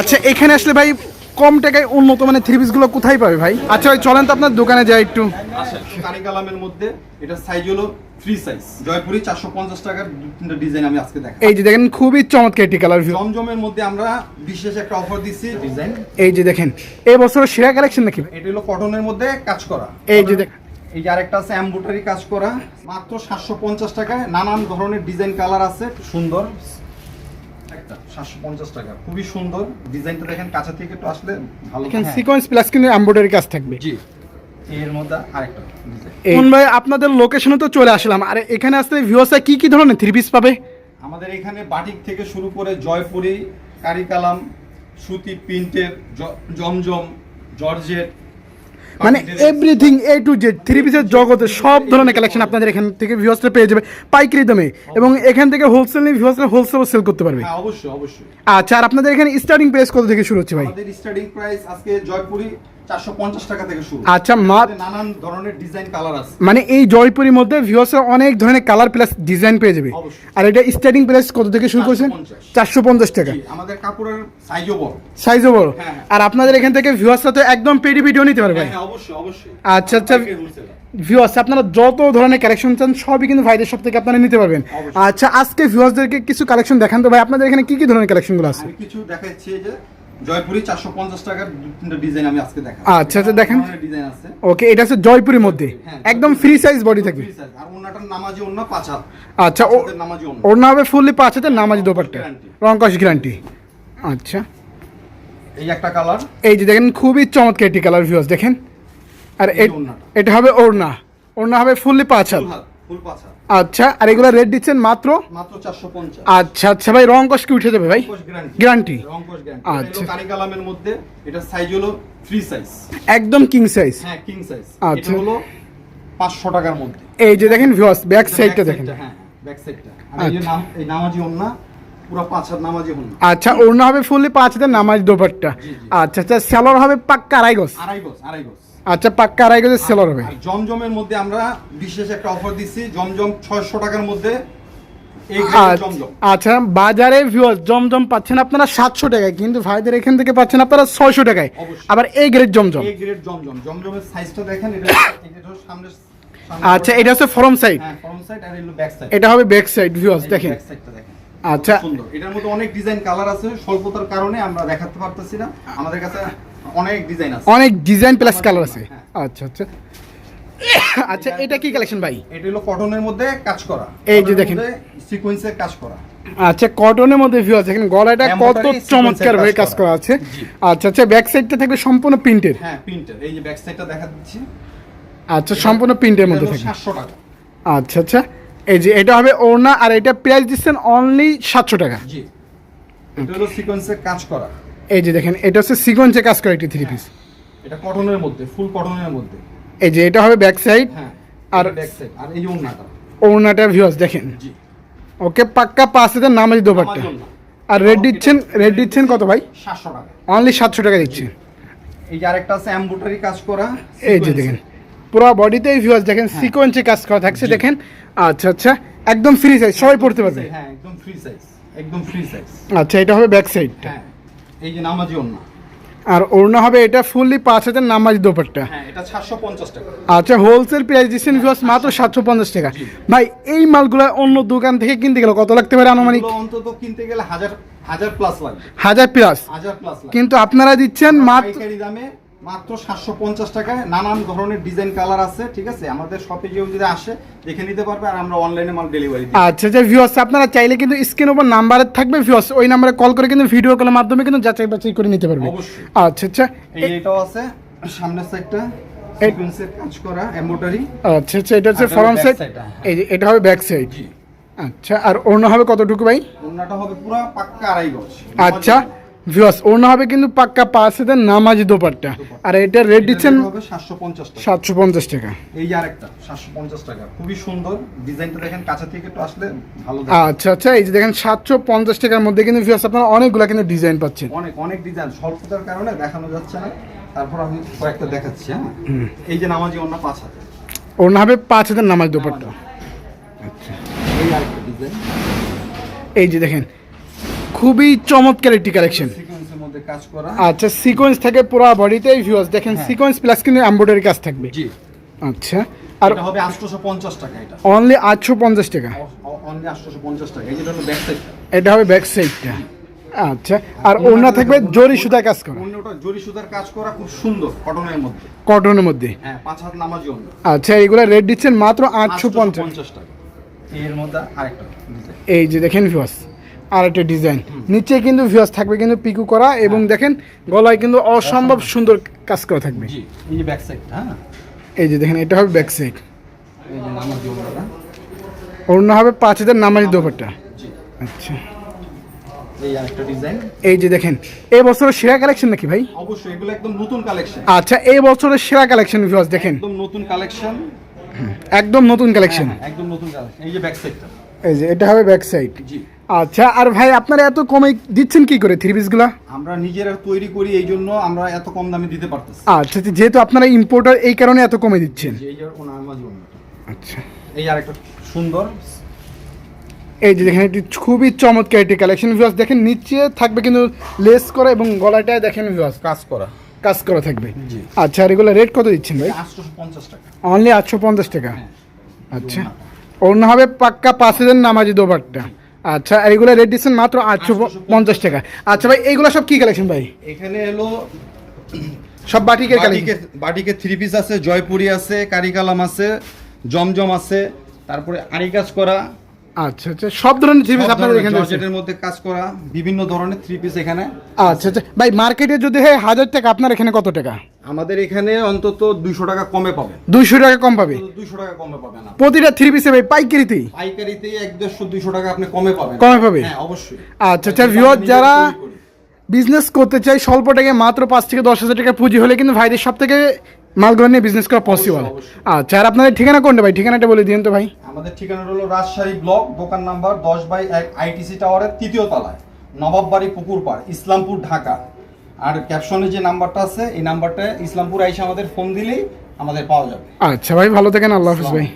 আচ্ছা এখানে আসলে ভাই কম টাকায় উন্নত মানে থ্রি পিসগুলো কোথায় পাবে ভাই? আচ্ছা ভাই চলেন তো আপনার দোকানে যাই একটু। কারি কালামের মধ্যে এটা সাইজ হলো ফ্রি সাইজ জয়পুরি চারশো পঞ্চাশ টাকার তিনটা ডিজাইন আমি আজকে দেখাই এই যে দেখেন খুবই চমৎকার একটি কালার ভিউ জমজমের মধ্যে আমরা বিশেষ একটা অফার দিচ্ছি ডিজাইন এই যে দেখেন এই বছরের সেরা কালেকশন নাকি এটা হলো কটনের মধ্যে কাজ করা। এই যে দেখ এই যে আরেকটা আছে এমব্রয়ডারি কাজ করা। মাত্র সাতশো পঞ্চাশ টাকায় নানান ধরনের ডিজাইন কালার আছে। সুন্দর। একটা সাতশো পঞ্চাশ টাকা। খুবই সুন্দর। ডিজাইনটা দেখেন কাছে থেকে একটু আসলে ভালো। হ্যাঁ। সিকোয়েন্স প্লাস কিন্তু এমব্রয়ডারি কাজ থাকবে। জি। এর মধ্যে আরেকটা ডিজাইন। ভাই আপনাদের লোকেশনে তো চলে আসলাম। আর এখানে আসলে ভিউসা কি কি ধরনের থ্রি পিস পাবে? আমাদের এখানে বাটিক থেকে শুরু করে জয়পুরি কারিকালাম সুতি প্রিন্টের জমজম জর্জেট মানে everything A to Z three পিসের জগতে সব ধরনের কালেকশন আপনাদের এখান থেকে ভিউসটা পেয়ে যাবে পাইকারি দামে। এবং এখান থেকে হোলসেল নিয়ে ভিউসরা হোলসেল সেল করতে পারবে। হ্যাঁ অবশ্যই অবশ্যই। আচ্ছা আর আপনাদের এখানে স্টার্টিং প্রাইস কত থেকে শুরু হচ্ছে ভাই? আমাদের স্টার্টিং প্রাইস আজকে জয়পুরি টাকা থেকে শুরু। আচ্ছা মা নানান ধরনের ডিজাইন কালার আছে। মানে এই জয়পুরের মধ্যে অনেক ধরনের কালার প্লাস ডিজাইন পেয়ে যাবে। আর এটা স্টার্টিং প্রাইস কত থেকে শুরু করছে 450 চারশো পঞ্চাশ টাকা। আমাদের কাপড়ের সাইজও বড়। সাইজও বড়। হ্যাঁ। আর আপনাদের এখান থেকে ভিউয়ার্সরা তো একদম পেডি ভিডিও নিতে পারবে। হ্যাঁ হ্যাঁ, অবশ্যই অবশ্যই। আচ্ছা, আচ্ছা। ভিউয়ার্স আপনারা যত ধরনের কালেকশন চান সবই কিন্তু ভাইদের সব থেকে আপনারা নিতে পারবেন। আচ্ছা আজকে ভিউয়ার্সদেরকে কিছু কালেকশন দেখান তো ভাই। আপনাদের এখানে কি কি ধরনের কালেকশনগুলো আছে? কিছু দেখাচ্ছি যে জয়পুরি চারশো পঞ্চাশ টাকার দু তিনটা ডিজাইন আমি আজকে দেখা আচ্ছা, আচ্ছা, দেখেন। ডিজাইন আছে। ওকে এটা হচ্ছে জয়পুরের মধ্যে। হ্যাঁ, একদম ফ্রি সাইজ বডি থাকবে। আর নামাজি পাঁচ হাত আচ্ছা নামাজি অন্য ওর না হবে ফুললি পাঁচ নামাজি দোপাট্টা। রংকশ গ্যারান্টি আচ্ছা। এই একটা কালার এই যে দেখেন খুবই চমৎকার একটি কালার ভিউয়ার্স দেখেন। আর। এটা হবে ওড়না। ওড়না হবে ফুললি পাঁচ হাত আচ্ছা আর এগুলো রেট দিচ্ছেন মাত্র? মাত্র আচ্ছা আচ্ছা ভাই রং কষ কি উঠে যাবে ভাই? গ্যারান্টি আচ্ছা। আচ্ছা কারিকালামের মধ্যে এটা সাইজ হলো ফ্রি সাইজ একদম কিং সাইজ হ্যাঁ কিং সাইজ আচ্ছা। হলো পাঁচশো টাকার মধ্যে। এই যে দেখেন ভিউয়ার্স ব্যাক সাইডটা দেখেন। হ্যাঁ ব্যাক সাইডটা আর এই নাম এই নামাজি ওন্না পুরো পাঁচ হাত নামাজি ওন্না আচ্ছা হবে ফুললি পাঁচ হাতে নামাজ দোপাট্টা। আচ্ছা আচ্ছা সেলর হবে পাক্কা আড়াই গজ। আড়াই গজ আড়াই গজ। আচ্ছা পাক্কা আড়াই গজের সেলর হবে। জমজমের মধ্যে আমরা বিশেষ একটা অফার দিচ্ছি। জমজম ছয়শো টাকার মধ্যে আচ্ছা, আচ্ছা বাজারে ভিউয়ার্স জমজম পাচ্ছেন আপনারা সাতশো টাকায় কিন্তু ভাইদের এখান থেকে পাচ্ছেন আপনারা ছয়শো টাকায়। আবার এই গ্রেড জমজম। এই গ্রেড জমজম। জমজমের সাইজটা দেখেন এটা এটা সামনে আচ্ছা এটা হচ্ছে ফরম সাইড হ্যাঁ ফ্রন্ট সাইড আর এলো ব্যাক সাইড এটা হবে ব্যাক সাইড ভিউয়ার্স দেখেন। ব্যাক সাইডটা দেখেন। আচ্ছা। সুন্দর। এটার মধ্যে অনেক ডিজাইন কালার আছে স্বল্পতার কারণে আমরা দেখাতে পারতেছি না। আমাদের কাছে অনেক ডিজাইন আছে। অনেক ডিজাইন প্লাস কালার আছে। হ্যাঁ। আচ্ছা আচ্ছা। আচ্ছা এটা কি কালেকশন ভাই? এটা হলো কটনের মধ্যে কাজ করা। এই যে দেখেন। সিকোয়েন্সের কাজ করা। আচ্ছা কটনের মধ্যে ভিউয়ার্স দেখেন গলাটা কত চমৎকার ভাবে কাজ করা। আছে। আচ্ছা আচ্ছা ব্যাক সাইডটা থাকবে সম্পূর্ণ প্রিন্টের হ্যাঁ প্রিন্টার এই যে ব্যাক সাইডটা দেখা দিচ্ছি। আচ্ছা সম্পূর্ণ প্রিন্টের মধ্যে থাকবে। সাতশো টাকা। আচ্ছা আচ্ছা। এই যে এটা হবে ওড়না আর এটা প্রাইস দিচ্ছেন অনলি সাতশো টাকা। জি। এটা হলো সিকোয়েন্সের কাজ করা। এই যে দেখেন এটা হচ্ছে সিকোয়েন্সে কাজ করা একটি থ্রি পিস এটা কটনের মধ্যে ফুল কটনের মধ্যে। এই যে এটা হবে ব্যাক সাইড হ্যাঁ আর- ব্যাক সাইড আর এই যে ওন্নাটা ওড়নাটা ভিউয়ার্স দেখেন। জি। ওকে পাক্কা পাঁচ হাজার নামাজি দোপাট্টা। নামাজি আর রেট দিচ্ছেন রেট দিচ্ছেন কত ভাই? সাতশো টাকা। অনলি সাতশো টাকা দিচ্ছেন। এই যে আরেকটা আছে এমব্রয়ডারি কাজ করা এই যে দেখেন পুরো বডিতে ভিউয়ার্স দেখেন সিকোয়েন্সে কাজ করা থাকছে দেখেন। আচ্ছা আচ্ছা একদম ফ্রি সাইজ সবাই পড়তে পারবে। হ্যাঁ একদম ফ্রি সাইজ একদম ফ্রি সাইজ আচ্ছা এটা হবে ব্যাক সাইডটা হ্যাঁ এই যে নামাজি ওড়না। আর ওড়না হবে এটা ফুললি পাঁচ হাজার নামাজি দোপাট্টা। হ্যাঁ আচ্ছা হোলসেল প্রাইস দিচ্ছেন ভিউয়ার্স মাত্র সাতশো পঞ্চাশ টাকা। ভাই এই মালগুলো অন্য দোকান থেকে কিনতে গেলে কত লাগতে পারে আনুমানিক? অন্তত কিনতে গেলে হাজার হাজার প্লাস লাগবে। হাজার প্লাস হাজার প্লাস কিন্তু আপনারা দিচ্ছেন মাত্র দামে মাত্র সাতশো পঞ্চাশ টাকায় নানান ধরনের ডিজাইন কালার আছে ঠিক আছে? আমাদের শপে কেউ যদি আসে দেখে নিতে পারবে আর আমরা অনলাইনে মাল ডেলিভারি আচ্ছা আচ্ছা ভিউয়ার্স আপনারা চাইলে কিন্তু স্ক্রিন ওপর নাম্বারে থাকবে ভিউয়ার্স ওই নাম্বারে কল করে কিন্তু ভিডিও কলের মাধ্যমে কিন্তু যাচাই বাছাই করে নিতে পারবে। অবশ্যই। আচ্ছা আচ্ছা। এইটাও আছে সামনের সাইডটা সিকোয়েন্সের কাজ করা এমব্রয়ডারি আচ্ছা আচ্ছা এটা হচ্ছে ফরম সাইড এই যে এটা হবে ব্যাক সাইড জি। আচ্ছা আর অন্য হবে কতটুকু ভাই? ওন্নাটা হবে পুরো পাক্কা আড়াই গজ। আচ্ছা। ভিউয়ার্স অন্য হবে কিন্তু পাক্কা পাঁচ হাজার নামাজি দোপাট্টা। আর এটা রেট দিচ্ছেন সাতশো পঞ্চাশ টাকা। এই যে আরেকটা সাতশো পঞ্চাশ টাকা। খুবই সুন্দর। ডিজাইনটা দেখেন কাছে থেকে একটু আসলে ভালো আচ্ছা আচ্ছা এই যে দেখেন সাতশো পঞ্চাশ টাকার মধ্যে কিন্তু ভিউয়ার্স আপনারা অনেকগুলো কিন্তু ডিজাইন পাচ্ছেন। অনেক অনেক ডিজাইন স্বল্পতার কারণে দেখানো যাচ্ছে না। তারপর আমি কয়েকটা দেখাচ্ছি হ্যাঁ? এই যে নামাজি অন্য পাঁচ হাজার অন্য হবে পাঁচ হাজার নামাজ দোপাট্টা। এই আরেকটা ডিজাইন এই যে দেখেন খুবই চমৎকার একটি কালেকশন আচ্ছা সিকোয়েন্স থাকে পুরো বডিতে ভিউয়ার্স দেখেন হ্যাঁ। সিকোয়েন্স প্লাস কিন্তু এমব্রয়ডারি কাজ থাকবে। জি। আচ্ছা আর হবে 850 টাকা এটা। অনলি আটশো পঞ্চাশ টাকা অনলি 850 টাকা। এই হলো ব্যাক সাইডটা এটা হবে ব্যাক সাইডটা আচ্ছা আর ওড়না থাকবে জরি সুতা কাজ করা। অন্যটা জরি সুতার কাজ করা খুব সুন্দর কটনের মধ্যে। কটনের মধ্যে। হ্যাঁ পাঁচ হাত নামাজি অন্য। আচ্ছা এইগুলা রেট দিচ্ছেন মাত্র আটশো পঞ্চাশ পঞ্চাশ টাকা। এর মধ্যে আরেকটা এই যে দেখেন ভিউয়ার্স আর একটা ডিজাইন। নিচে কিন্তু ভিউয়ার্স থাকবে কিন্তু পিকু করা এবং দেখেন গলায় কিন্তু অসম্ভব সুন্দর কাজ করা থাকবে। এই যে হ্যাঁ। এই যে দেখেন এটা হবে ব্যাক সাইড এই যে নামাজি অন্যটা ওড়না হবে পাঁচ হাজার নামাজি দোপারটা আচ্ছা। এই এই যে দেখেন এই বছরের সেরা কালেকশন নাকি ভাই? অবশ্যই এগুলো একদম নতুন কালেকশন আচ্ছা এই বছরের সেরা কালেকশন ভিউয়ার্স দেখেন। একদম নতুন কালেকশন একদম নতুন কালেকশন একদম নতুন কালেকশন এই যে ব্যাক সাইডটা এই যে এটা হবে ব্যাক সাইড জি। আচ্ছা আর ভাই আপনারা এত কমে দিচ্ছেন কি করে থ্রি পিসগুলা আমরা নিজেরা তৈরি করি এই জন্য আমরা এত কম দামে দিতে পারতেছি। আচ্ছা আচ্ছা, যেহেতু আপনারা ইম্পোর্টার এই কারণে এত কমে দিচ্ছেন। আচ্ছা। এই আরেকটা সুন্দর। এই যে দেখেন এটি খুবই চমৎকার একটি কালেকশন ভিউয়ার্স দেখেন নিচে থাকবে কিন্তু লেস করা এবং গলাটায় দেখেন ভিউয়ার্স কাজ করা। কাজ করা থাকবে। আচ্ছা আর এগুলো রেট কত দিচ্ছেন ভাই? টাকা। অনলি আটশো পঞ্চাশ টাকা? হ্যাঁ। আচ্ছা। অন্য হবে পাক্কা পাঁচ হাজার নামাজি দোবারটা আচ্ছা এগুলো রেট দিচ্ছেন মাত্র আটশো পঞ্চাশ টাকা। আচ্ছা ভাই এগুলো সব কি কালেকশন ভাই? এখানে এলো সব বাটিকের কালেকশন বাটিকে বাটিকে থ্রি পিস আছে জয়পুরি আছে কারিকালাম আছে জমজম আছে তারপরে আরিকাজ করা আচ্ছা আচ্ছা সব ধরনের থ্রি পিস আপনাদের এখানে? জর্জেটের মধ্যে কাজ করা বিভিন্ন ধরনের থ্রি পিস এখানে। আচ্ছা আচ্ছা ভাই মার্কেটে যদি হয় হাজার টাকা আপনার এখানে কত টাকা? আমাদের এখানে অন্তত দুইশো টাকা কমে পাবেন। দুইশো টাকা কম পাবে? দুইশো টাকা কমে পাবেন না প্রতিটা থ্রি পিসে ভাই পাইকারিতেই? পাইকারিতে এক দেড়শো দুইশো টাকা আপনি কমে পাবেন। কমে পাবে? হ্যাঁ অবশ্যই। আচ্ছা আচ্ছা ভিউয়ার যারা বিজনেস করতে চাই স্বল্প টাকায় মাত্র পাঁচ থেকে দশ হাজার টাকা পুঁজি হলে কিন্তু ভাইদের সব থেকে মালগুলো নিয়ে বিজনেস করা পসিবল। আচ্ছা আর আপনাদের ঠিকানা কোনটা ভাই? ঠিকানাটা বলে দিন তো ভাই। আমাদের ঠিকানা হলো রাজশাহী ব্লক, দোকান নাম্বার দশ বাই এক আইটিসি টাওয়ারের তৃতীয় তলায়, নবাববাড়ি পুকুর পাড় ইসলামপুর, ঢাকা। আর ক্যাপশনে যে নাম্বারটা আছে, এই নাম্বারটা ইসলামপুর আইসা আমাদের ফোন দিলেই আমাদের পাওয়া যাবে। আচ্ছা ভাই, ভালো থাকেন, আল্লাহ হাফিজ ভাই।